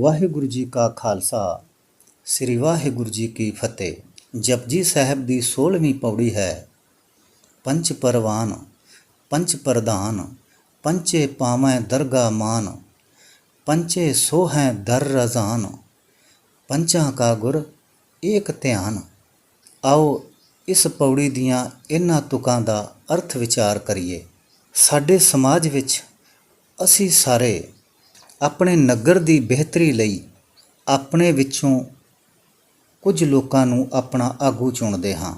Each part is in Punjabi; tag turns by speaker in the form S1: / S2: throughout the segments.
S1: ਵਾਹਿਗੁਰੂ ਜੀ ਕਾ ਖਾਲਸਾ। ਸ੍ਰੀ ਵਾਹਿਗੁਰੂ ਜੀ ਕੀ ਫਤਿਹ। ਜਪਜੀ ਸਾਹਿਬ ਦੀ 16ਵੀਂ ਪੌੜੀ ਹੈ। ਪੰਚ ਪਰਵਾਨ ਪੰਚ ਪ੍ਰਧਾਨ ਪੰਚੇ ਪਾਵੈ ਦਰਗਾ ਮਾਨ ਪੰਚੇ ਸੋਹੈ ਦਰ ਰਜ਼ਾਨ ਪੰਚਾਂ ਕਾ ਗੁਰ ਏਕ ਧਿਆਨ। ਆਓ ਇਸ ਪੌੜੀ ਦੀਆਂ ਇਹਨਾਂ ਤੁਕਾਂ ਦਾ ਅਰਥ ਵਿਚਾਰ ਕਰੀਏ। ਸਾਡੇ ਸਮਾਜ ਵਿੱਚ ਅਸੀਂ ਸਾਰੇ ਆਪਣੇ ਨਗਰ ਦੀ ਬਿਹਤਰੀ ਲਈ ਆਪਣੇ ਵਿੱਚੋਂ ਕੁਝ ਲੋਕਾਂ ਨੂੰ ਆਪਣਾ ਆਗੂ ਚੁਣਦੇ ਹਾਂ।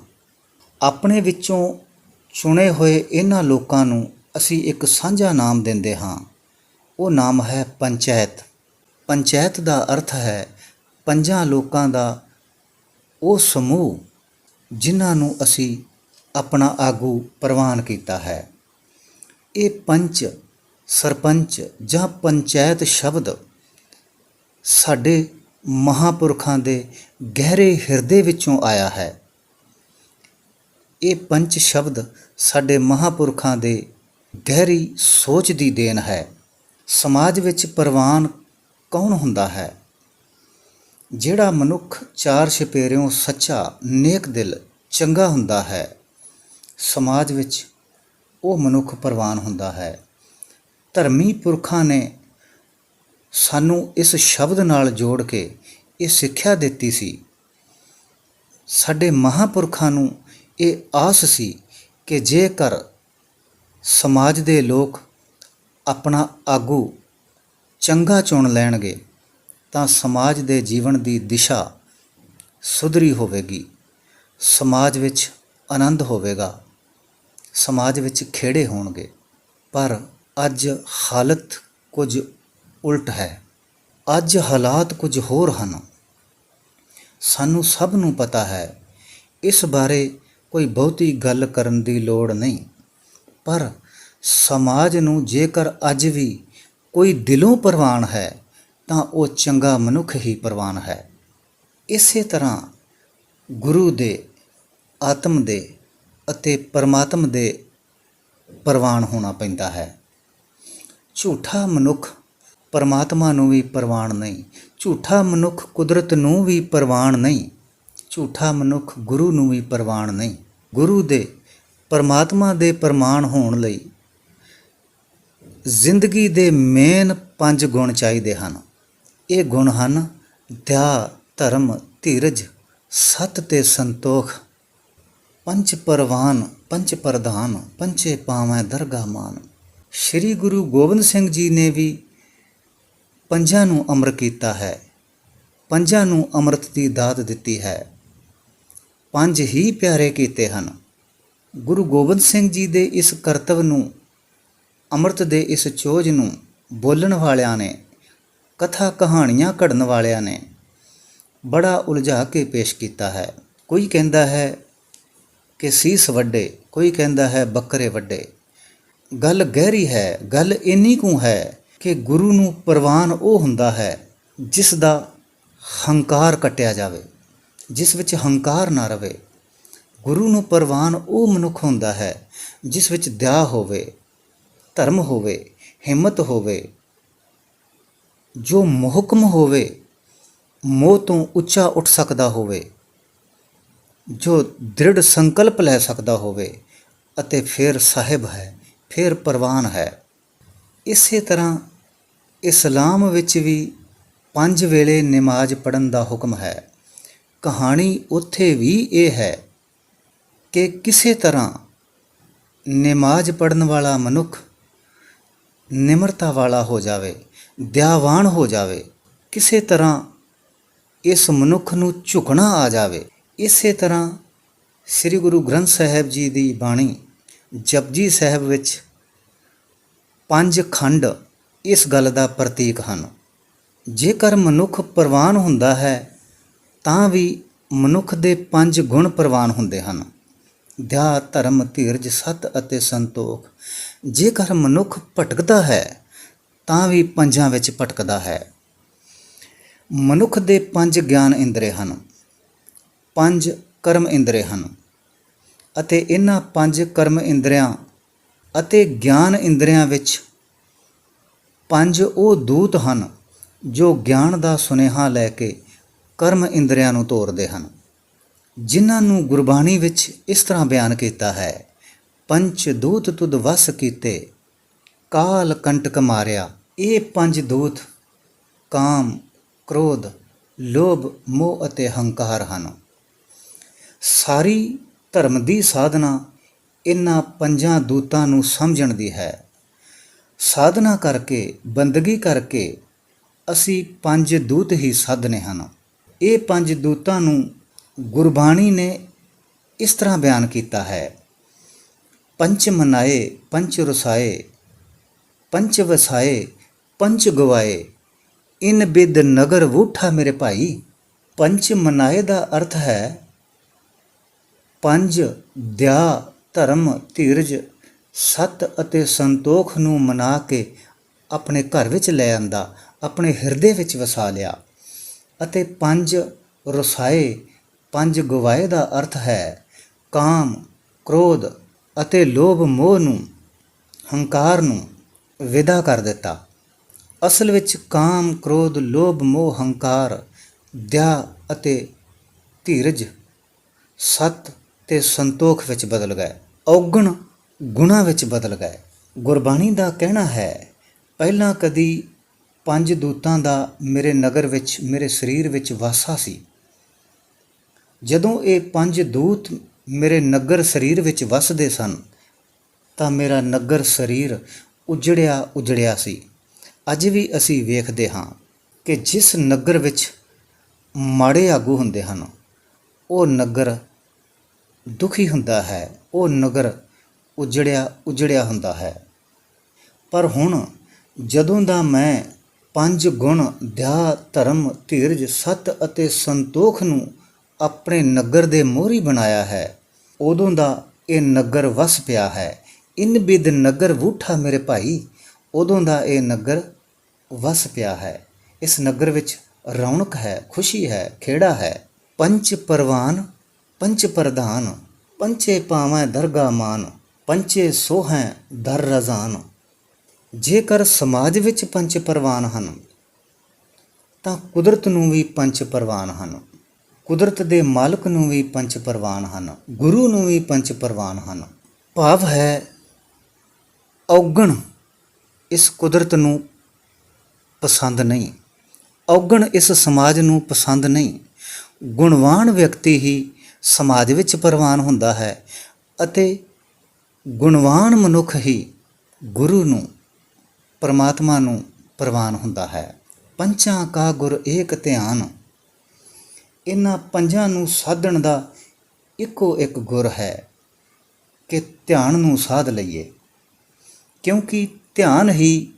S1: ਆਪਣੇ ਵਿੱਚੋਂ ਚੁਣੇ ਹੋਏ ਇਹਨਾਂ ਲੋਕਾਂ ਨੂੰ ਅਸੀਂ ਇੱਕ ਸਾਂਝਾ ਨਾਮ ਦਿੰਦੇ ਹਾਂ। ਉਹ ਨਾਮ ਹੈ ਪੰਚਾਇਤ। ਪੰਚਾਇਤ ਦਾ ਅਰਥ ਹੈ ਪੰਜਾਂ ਲੋਕਾਂ ਦਾ ਉਹ ਸਮੂਹ ਜਿਨ੍ਹਾਂ ਨੂੰ ਅਸੀਂ ਆਪਣਾ ਆਗੂ ਪ੍ਰਵਾਨ ਕੀਤਾ ਹੈ। ਇਹ ਪੰਚ ਸਰਪੰਚ ਜਾਂ ਪੰਚਾਇਤ ਸ਼ਬਦ ਸਾਡੇ ਮਹਾਪੁਰਖਾਂ ਦੇ ਗਹਿਰੇ ਹਿਰਦੇ ਵਿੱਚੋਂ ਆਇਆ ਹੈ। ਇਹ ਪੰਚ ਸ਼ਬਦ ਸਾਡੇ ਮਹਾਪੁਰਖਾਂ ਦੇ ਗਹਿਰੀ ਸੋਚ ਦੀ ਦੇਣ ਹੈ। ਸਮਾਜ ਵਿੱਚ ਪ੍ਰਵਾਨ ਕੌਣ ਹੁੰਦਾ ਹੈ? ਜਿਹੜਾ ਮਨੁੱਖ ਚਾਰ ਛਪੇਰਿਓਂ ਸੱਚਾ, ਨੇਕ ਦਿਲ, ਚੰਗਾ ਹੁੰਦਾ ਹੈ, ਸਮਾਜ ਵਿੱਚ ਉਹ ਮਨੁੱਖ ਪ੍ਰਵਾਨ ਹੁੰਦਾ ਹੈ। ਧਰਮੀ ਪੁਰਖਾਂ ਨੇ ਸਾਨੂੰ ਇਸ ਸ਼ਬਦ ਨਾਲ ਜੋੜ ਕੇ ਇਹ ਸਿੱਖਿਆ ਦਿੱਤੀ ਸੀ। ਸਾਡੇ ਮਹਾਪੁਰਖਾਂ ਨੂੰ ਇਹ ਆਸ ਸੀ ਕਿ ਜੇਕਰ ਸਮਾਜ ਦੇ ਲੋਕ ਆਪਣਾ ਆਗੂ ਚੰਗਾ ਚੁਣ ਲੈਣਗੇ, ਤਾਂ ਸਮਾਜ ਦੇ ਜੀਵਨ ਦੀ ਦਿਸ਼ਾ ਸੁਧਰੀ ਹੋਵੇਗੀ। ਸਮਾਜ ਵਿੱਚ ਆਨੰਦ ਹੋਵੇਗਾ। ਸਮਾਜ ਵਿੱਚ ਖੇੜੇ ਹੋਣਗੇ। ਪਰ ਅੱਜ ਹਾਲਤ ਕੁਝ ਉਲਟ ਹੈ। ਅੱਜ ਹਾਲਾਤ ਕੁਝ ਹੋਰ ਹਨ। ਸਾਨੂੰ ਸਭ ਨੂੰ ਪਤਾ ਹੈ, ਇਸ ਬਾਰੇ ਕੋਈ ਬਹੁਤੀ ਗੱਲ ਕਰਨ ਦੀ ਲੋੜ ਨਹੀਂ। ਪਰ ਸਮਾਜ ਨੂੰ ਜੇਕਰ ਅੱਜ ਵੀ ਕੋਈ ਦਿਲੋਂ ਪ੍ਰਵਾਨ ਹੈ, ਤਾਂ ਉਹ ਚੰਗਾ ਮਨੁੱਖ ਹੀ ਪ੍ਰਵਾਨ ਹੈ। ਇਸੇ ਤਰ੍ਹਾਂ ਗੁਰੂ ਦੇ, ਆਤਮ ਦੇ ਅਤੇ ਪਰਮਾਤਮ ਦੇ ਪ੍ਰਵਾਨ ਹੋਣਾ ਪੈਂਦਾ ਹੈ। ਝੂਠਾ ਮਨੁੱਖ ਪਰਮਾਤਮਾ ਨੂੰ ਵੀ ਪ੍ਰਵਾਨ ਨਹੀਂ। ਝੂਠਾ ਮਨੁੱਖ ਕੁਦਰਤ ਨੂੰ ਵੀ ਪ੍ਰਵਾਨ ਨਹੀਂ। ਝੂਠਾ ਮਨੁੱਖ ਗੁਰੂ ਨੂੰ ਵੀ ਪ੍ਰਵਾਨ ਨਹੀਂ। ਗੁਰੂ ਦੇ, ਪਰਮਾਤਮਾ ਦੇ ਪ੍ਰਮਾਣ ਹੋਣ ਲਈ ਜ਼ਿੰਦਗੀ ਦੇ ਮੇਨ ਪੰਜ ਗੁਣ ਚਾਹੀਦੇ ਹਨ। ਇਹ ਗੁਣ ਹਨ ਦਇਆ, ਧਰਮ, ਧੀਰਜ, ਸਤ ਤੇ ਸੰਤੋਖ ਪੰਚ ਪਰਵਾਨ ਪੰਚ ਪ੍ਰਧਾਨ ਪੰਚੇ ਪਾਵੈ ਦਰਗਾ ਮਾਨ। ਸ੍ਰੀ ਗੁਰੂ ਗੋਬਿੰਦ ਸਿੰਘ ਜੀ ਨੇ ਵੀ ਪੰਜਾਂ ਨੂੰ ਅਮਰ ਕੀਤਾ ਹੈ। ਪੰਜਾਂ ਨੂੰ ਅੰਮ੍ਰਿਤ ਦੀ ਦਾਤ ਦਿੱਤੀ ਹੈ। ਪੰਜ ਹੀ ਪਿਆਰੇ ਕੀਤੇ ਹਨ। ਗੁਰੂ ਗੋਬਿੰਦ ਸਿੰਘ ਜੀ ਦੇ ਇਸ ਕਰਤਵ ਨੂੰ, ਅੰਮ੍ਰਿਤ ਦੇ ਇਸ ਚੋਜ ਨੂੰ ਬੋਲਣ ਵਾਲਿਆਂ ਨੇ, ਕਥਾ ਕਹਾਣੀਆਂ ਘੜਨ ਵਾਲਿਆਂ ਨੇ ਬੜਾ ਉਲਝਾ ਕੇ ਪੇਸ਼ ਕੀਤਾ ਹੈ। ਕੋਈ ਕਹਿੰਦਾ ਹੈ ਕਿ ਸੀਸ ਵੱਡੇ, ਕੋਈ ਕਹਿੰਦਾ ਹੈ ਬੱਕਰੇ ਵੱਡੇ। ਗੱਲ ਗਹਿਰੀ ਹੈ, ਗੱਲ ਇੰਨੀ ਕੁ ਹੈ ਕਿ ਗੁਰੂ ਨੂੰ ਪ੍ਰਵਾਨ ਉਹ ਹੁੰਦਾ ਹੈ ਜਿਸ ਦਾ ਹੰਕਾਰ ਕਟਿਆ ਜਾਵੇ, ਜਿਸ ਵਿੱਚ ਹੰਕਾਰ ਨਾ ਰਵੇ। ਗੁਰੂ ਨੂੰ ਪ੍ਰਵਾਨ ਉਹ ਮਨੁੱਖ ਹੁੰਦਾ ਹੈ ਜਿਸ ਵਿੱਚ ਦਇਆ ਹੋਵੇ, ਧਰਮ ਹੋਵੇ, ਹਿੰਮਤ ਹੋਵੇ, ਜੋ ਮੁਹਕਮ ਹੋਵੇ, ਮੋਹ ਤੋਂ ਉੱਚਾ ਉੱਠ ਸਕਦਾ ਹੋਵੇ, ਜੋ ਦ੍ਰਿੜ ਸੰਕਲਪ ਲੈ ਸਕਦਾ ਹੋਵੇ ਅਤੇ ਫਿਰ ਸਾਹਿਬ ਹੈ। ਫਿਰ ਪ੍ਰਵਾਨ ਹੈ। ਇਸੇ ਤਰ੍ਹਾਂ ਇਸਲਾਮ ਵਿੱਚ ਵੀ ਪੰਜ ਵੇਲੇ ਨਮਾਜ਼ ਪੜਨ ਦਾ ਹੁਕਮ ਹੈ। ਕਹਾਣੀ ਉੱਥੇ ਵੀ ਇਹ ਹੈ ਕਿ ਕਿਸੇ ਤਰ੍ਹਾਂ ਨਮਾਜ਼ ਪੜਨ ਵਾਲਾ ਮਨੁੱਖ ਨਿਮਰਤਾ ਵਾਲਾ ਹੋ ਜਾਵੇ, ਦਿਆਵਾਨ ਹੋ ਜਾਵੇ, ਕਿਸੇ ਤਰ੍ਹਾਂ ਇਸ ਮਨੁੱਖ ਨੂੰ ਝੁਕਣਾ ਆ ਜਾਵੇ। ਇਸੇ ਤਰ੍ਹਾਂ ਸ੍ਰੀ ਗੁਰੂ ਗ੍ਰੰਥ ਸਾਹਿਬ ਜੀ ਦੀ ਬਾਣੀ ਜਪਜੀ ਸਾਹਿਬ ਵਿੱਚ ਪੰਜ ਖੰਡ ਇਸ ਗੱਲ ਦਾ ਪ੍ਰਤੀਕ ਹਨ। ਜੇਕਰ ਮਨੁੱਖ ਪ੍ਰਵਾਨ ਹੁੰਦਾ ਹੈ, ਤਾਂ ਵੀ ਮਨੁੱਖ ਦੇ ਪੰਜ ਗੁਣ ਪ੍ਰਵਾਨ ਹੁੰਦੇ ਹਨ। ਦਇਆ ਧਰਮ, ਧੀਰਜ, ਸਤ ਅਤੇ ਸੰਤੋਖ। ਜੇਕਰ ਮਨੁੱਖ ਭਟਕਦਾ ਹੈ, ਤਾਂ ਵੀ ਪੰਜਾਂ ਵਿੱਚ ਭਟਕਦਾ ਹੈ। ਮਨੁੱਖ ਦੇ ਪੰਜ ਗਿਆਨ ਇੰਦਰੇ ਹਨ, ਪੰਜ ਕਰਮ ਇੰਦਰੇ ਹਨ ਅਤੇ ਇਹਨਾਂ ਪੰਜ ਕਰਮ ਇੰਦਰੀਆਂ ਅਤੇ ਗਿਆਨ ਇੰਦਰੀਆਂ ਵਿੱਚ ਪੰਜ ਉਹ ਦੂਤ ਹਨ ਜੋ ਗਿਆਨ ਦਾ ਸੁਨੇਹਾ ਲੈ ਕੇ ਕਰਮ ਇੰਦਰੀਆਂ ਨੂੰ ਤੋਰਦੇ ਹਨ। ਜਿਨ੍ਹਾਂ ਨੂੰ ਗੁਰਬਾਣੀ ਵਿੱਚ ਇਸ ਤਰ੍ਹਾਂ ਬਿਆਨ ਕੀਤਾ ਹੈ ਪੰਚ ਦੂਤ ਤੁਧ ਵਸ ਕੀਤੇ, ਕਾਲ ਕੰਟਕ ਮਾਰਿਆ, ਇਹ ਪੰਜ ਦੂਤ ਕਾਮ, ਕ੍ਰੋਧ, ਲੋਭ, ਮੋਹ ਅਤੇ ਹੰਕਾਰ ਹਨ। ਸਾਰੀ ਧਰਮ ਦੀ ਸਾਧਨਾ ਇਹਨਾਂ ਪੰਜਾਂ ਦੂਤਾਂ ਨੂੰ ਸਮਝਣ ਦੀ ਹੈ। ਸਾਧਨਾ ਕਰਕੇ, ਬੰਦਗੀ ਕਰਕੇ ਅਸੀਂ ਪੰਜ ਦੂਤ ਹੀ ਸਾਧਨੇ ਹਨ। ਇਹ ਪੰਜ ਦੂਤਾਂ ਨੂੰ ਗੁਰਬਾਣੀ ਨੇ ਇਸ ਤਰ੍ਹਾਂ ਬਿਆਨ ਕੀਤਾ ਹੈ। ਪੰਚ ਮਨਾਏ, ਪੰਚ ਰਸਾਏ, ਪੰਚ ਵਸਾਏ, ਪੰਚ ਗਵਾਏ, ਇਨ ਬਿਦ ਨਗਰ ਵੂਠਾ ਮੇਰੇ ਭਾਈ। ਪੰਚ ਮਨਾਏ ਦਾ ਅਰਥ ਹੈ, ਪੰਜ ਦਿਆ ਧਰਮ, ਧੀਰਜ, ਸਤ ਅਤੇ ਸੰਤੋਖ ਨੂੰ ਮਨਾ ਕੇ ਆਪਣੇ ਘਰ ਵਿੱਚ ਲੈ ਆਂਦਾ, ਆਪਣੇ ਹਿਰਦੇ ਵਿੱਚ ਵਸਾ ਲਿਆ। ਅਤੇ ਪੰਜ ਰਸਾਏ, ਪੰਜ ਗਵਾਏ ਦਾ ਅਰਥ ਹੈ, ਕਾਮ, ਕ੍ਰੋਧ ਅਤੇ ਲੋਭ ਮੋਹ ਨੂੰ, ਹੰਕਾਰ ਨੂੰ ਵਿਦਾ ਕਰ ਦਿੱਤਾ। ਅਸਲ ਵਿੱਚ ਕਾਮ, ਕ੍ਰੋਧ, ਲੋਭ, ਮੋਹ, ਹੰਕਾਰ ਦਿਆ ਅਤੇ ਧੀਰਜ ਸਤ ਤੇ ਸੰਤੋਖ ਵਿੱਚ ਬਦਲ ਗਏ। ਔਗਣ ਗੁਣਾ ਵਿੱਚ ਬਦਲ ਗਏ। ਗੁਰਬਾਣੀ ਦਾ ਕਹਿਣਾ ਹੈ, ਪਹਿਲਾਂ ਕਦੀ ਪੰਜ ਦੂਤਾਂ ਦਾ ਮੇਰੇ ਨਗਰ ਵਿੱਚ, ਮੇਰੇ ਸਰੀਰ ਵਿੱਚ ਵਾਸਾ ਸੀ। ਜਦੋਂ ਇਹ ਪੰਜ ਦੂਤ ਮੇਰੇ ਨਗਰ ਸਰੀਰ ਵਿੱਚ ਵਸਦੇ ਸਨ, ਤਾਂ ਮੇਰਾ ਨਗਰ ਸਰੀਰ ਉਜੜਿਆ ਉਜੜਿਆ ਸੀ। ਅੱਜ ਵੀ ਅਸੀਂ ਵੇਖਦੇ ਹਾਂ ਕਿ ਜਿਸ ਨਗਰ ਵਿੱਚ ਮਾੜੇ ਆਗੂ ਹੁੰਦੇ ਹਨ, ਉਹ ਨਗਰ ਦੁਖੀ ਹੁੰਦਾ ਹੈ, ਉਹ ਨਗਰ ਉਜੜਿਆ ਉਜੜਿਆ ਹੁੰਦਾ ਹੈ। ਪਰ ਹੁਣ ਜਦੋਂ ਦਾ ਮੈਂ ਪੰਜ ਗੁਣ ਦਇਆ ਧਰਮ ਧੀਰਜ ਸਤ ਅਤੇ ਸੰਤੋਖ ਨੂੰ ਆਪਣੇ ਨਗਰ ਦੇ ਮੋਹਰੀ ਬਣਾਇਆ ਹੈ, ਉਦੋਂ ਦਾ ਇਹ ਨਗਰ ਵਸ ਪਿਆ ਹੈ। ਇਨ ਬਿਦ ਨਗਰ ਵੂਠਾ ਮੇਰੇ ਭਾਈ, ਉਦੋਂ ਦਾ ਇਹ ਨਗਰ ਵਸ ਪਿਆ ਹੈ। ਇਸ ਨਗਰ ਵਿੱਚ ਰੌਣਕ ਹੈ, ਖੁਸ਼ੀ ਹੈ, ਖੇੜਾ ਹੈ। ਪੰਚ ਪਰਵਾਨ ਪੰਚ ਪ੍ਰਧਾਨ, ਪੰਚੇ ਪਾਵੈ ਦਰਗਾ ਮਾਨ, ਪੰਚੇ ਸੋਹੈ ਦਰ ਰਜ਼ਾਨ। ਜੇਕਰ ਸਮਾਜ ਵਿੱਚ ਪੰਚ ਪ੍ਰਵਾਨ ਹਨ, ਤਾਂ ਕੁਦਰਤ ਨੂੰ ਵੀ ਪੰਚ ਪ੍ਰਵਾਨ ਹਨ। ਕੁਦਰਤ ਦੇ ਮਾਲਕ ਨੂੰ ਵੀ ਪੰਚ ਪ੍ਰਵਾਨ ਹਨ, ਗੁਰੂ ਨੂੰ ਵੀ ਪੰਚ ਪ੍ਰਵਾਨ ਹਨ। ਭਾਵ ਹੈ, ਔਗਣ ਇਸ ਕੁਦਰਤ ਨੂੰ ਪਸੰਦ ਨਹੀਂ। ਔਗਣ ਇਸ ਸਮਾਜ ਨੂੰ ਪਸੰਦ ਨਹੀਂ। ਗੁਣਵਾਨ ਵਿਅਕਤੀ ਹੀ ਸਮਾਜ ਵਿੱਚ ਪ੍ਰਵਾਨ ਹੁੰਦਾ ਹੈ ਅਤੇ ਗੁਣਵਾਨ ਮਨੁੱਖ ਹੀ ਗੁਰੂ ਨੂੰ, ਪਰਮਾਤਮਾ ਨੂੰ ਪ੍ਰਵਾਨ ਹੁੰਦਾ ਹੈ। ਪੰਚਾਂ ਕਾ ਗੁਰ ਏਕ ਧਿਆਨ। ਇਹਨਾਂ ਪੰਜਾਂ ਨੂੰ ਸਾਧਣ ਦਾ ਇੱਕੋ ਇੱਕ ਗੁਰ ਹੈ ਕਿ ਧਿਆਨ ਨੂੰ ਸਾਧ ਲਈਏ। ਕਿਉਂਕਿ ਧਿਆਨ ਹੀ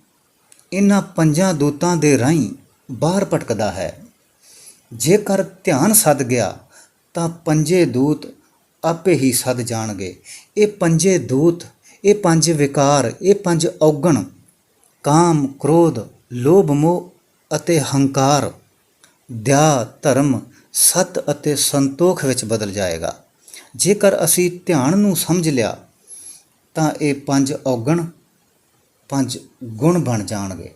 S1: ਇਹਨਾਂ ਪੰਜਾਂ ਦੂਤਾਂ ਦੇ ਰਾਹੀਂ ਬਾਹਰ ਭਟਕਦਾ ਹੈ। ਜੇਕਰ ਧਿਆਨ ਸੱਦ ਗਿਆ ਤਾਂ ਪੰਜੇ ਦੂਤ ਆਪੇ ਹੀ ਸੱਦ ਜਾਣਗੇ। ਇਹ ਪੰਜੇ ਦੂਤ, ਇਹ ਪੰਜ ਵਿਕਾਰ, ਇਹ ਪੰਜ ਔਗਣ, ਕਾਮ, ਕ੍ਰੋਧ, ਲੋਭ, ਮੋਹ ਅਤੇ ਹੰਕਾਰ ਦਿਆ ਧਰਮ, ਸਤ ਅਤੇ ਸੰਤੋਖ ਵਿੱਚ ਬਦਲ ਜਾਏਗਾ। ਜੇਕਰ ਅਸੀਂ ਧਿਆਨ ਨੂੰ ਸਮਝ ਲਿਆ, ਤਾਂ ਇਹ ਪੰਜ ਔਗਣ, ਪੰਜ ਗੁਣ ਬਣ ਜਾਣਗੇ।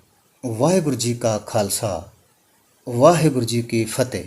S1: ਵਾਹਿਗੁਰੂ ਜੀ ਕਾ ਖਾਲਸਾ, ਵਾਹਿਗੁਰੂ ਜੀ ਕੀ ਫਤਿਹ।